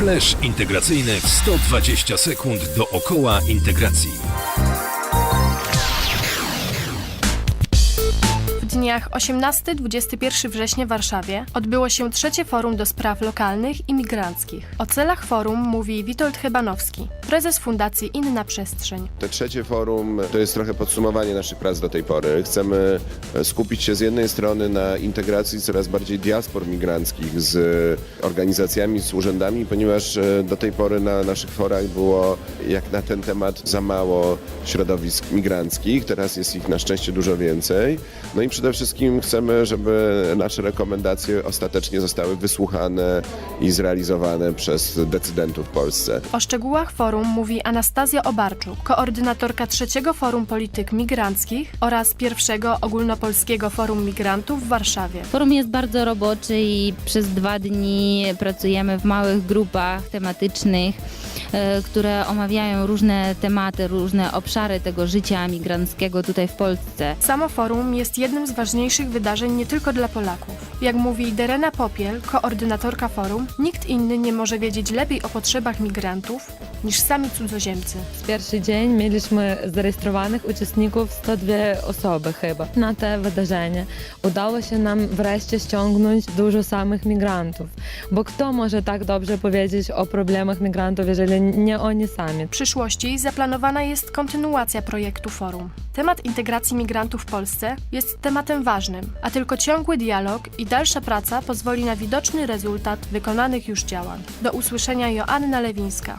Flash integracyjny w 120 sekund dookoła integracji. Dniach 18-21 września w Warszawie odbyło się trzecie forum do spraw lokalnych i migranckich. O celach forum mówi Witold Chybanowski, prezes Fundacji Inna Przestrzeń. To trzecie forum to jest trochę podsumowanie naszych prac do tej pory. Chcemy e, skupić się z jednej strony na integracji coraz bardziej diaspor migranckich z organizacjami, z urzędami, ponieważ e, do tej pory na naszych forach było jak na ten temat za mało środowisk migranckich. Teraz jest ich na szczęście dużo więcej. No i przede wszystkim chcemy, żeby nasze rekomendacje ostatecznie zostały wysłuchane i zrealizowane przez decydentów w Polsce. O szczegółach forum mówi Anastazja Obarczuk, koordynatorka trzeciego Forum Polityk Migranckich oraz pierwszego ogólnopolskiego Forum Migrantów w Warszawie. Forum jest bardzo roboczy i przez dwa dni pracujemy w małych grupach tematycznych, które omawiają różne tematy, różne obszary tego życia migranckiego tutaj w Polsce. Samo forum jest jednym z ważniejszych wydarzeń nie tylko dla Polaków. Jak mówi Derena Popiel, koordynatorka forum, nikt inny nie może wiedzieć lepiej o potrzebach migrantów niż sami cudzoziemcy. W pierwszy dzień mieliśmy zarejestrowanych uczestników 102 osoby chyba na te wydarzenie. Udało się nam wreszcie ściągnąć dużo samych migrantów, bo kto może tak dobrze powiedzieć o problemach migrantów, jeżeli nie oni sami? W przyszłości zaplanowana jest kontynuacja projektu forum. Temat integracji migrantów w Polsce jest tematem ważnym, a tylko ciągły dialog i dalsza praca pozwoli na widoczny rezultat wykonanych już działań. Do usłyszenia Joanna Lewińska.